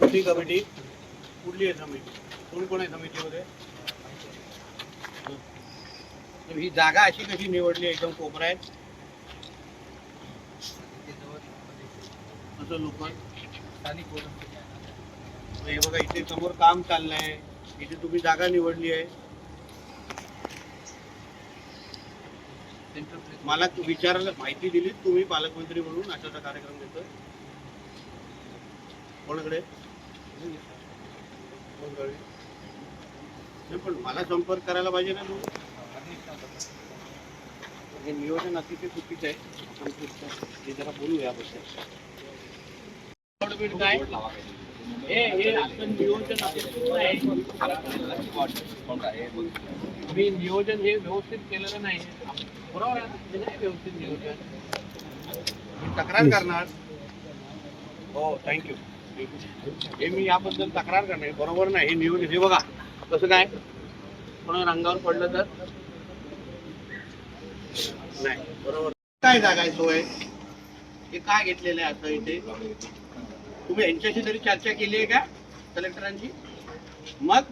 कुठली कमिटी कुठली आहे समिती. कोण कोण आहे समितीमध्ये? ही जागा अशी कशी निवडली एकदम कोपऱ्यात असं लोक. हे बघा इथे समोर काम चाललंय. इथे तुम्ही जागा निवडली आहे. मला विचारायला माहिती दिली तुम्ही पालकमंत्री म्हणून अशाचा कार्यक्रम देतोय कोणाकडे? पण मला संपर्क करायला पाहिजे ना तू. हे नियोजन अतिशय चुकीचं आहे. ते- जरा बोलू याबद्दल. काय? हे हे असं नियोजन अतिशय आहे. मी नियोजन हे व्यवस्थित केलेलं नाही बरोबर आहे? हे व्यवस्थित नियोजन. तक्रार करणार. हो थँक्यू हे मी याबद्दल तक्रार करणार बरोबर नाही हे नियोजन हे बघा कसं काय? कोणा रंगावर पडलं तर? नाही बरोबर. काय जागा आहे सोय? हे काय घेतलेलं आहे असं इथे? तुम्ही यांच्याशी तरी चर्चा केली आहे का कलेक्टरांची? मग?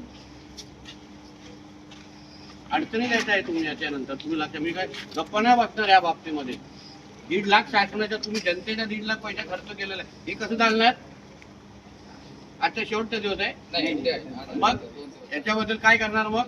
अडचणी येत आहे तुम्ही याच्यानंतर? तुम्ही लक्ष मी काय गप्पा नाही बसणार या बाबतीमध्ये. दीड लाख शासनाच्या तुम्ही जनतेच्या दीड लाख पैसा खर्च केलेला आहे हे कसं चालणार? आजचा शेवटचा दिवस आहे. मग याच्याबद्दल काय करणार मग?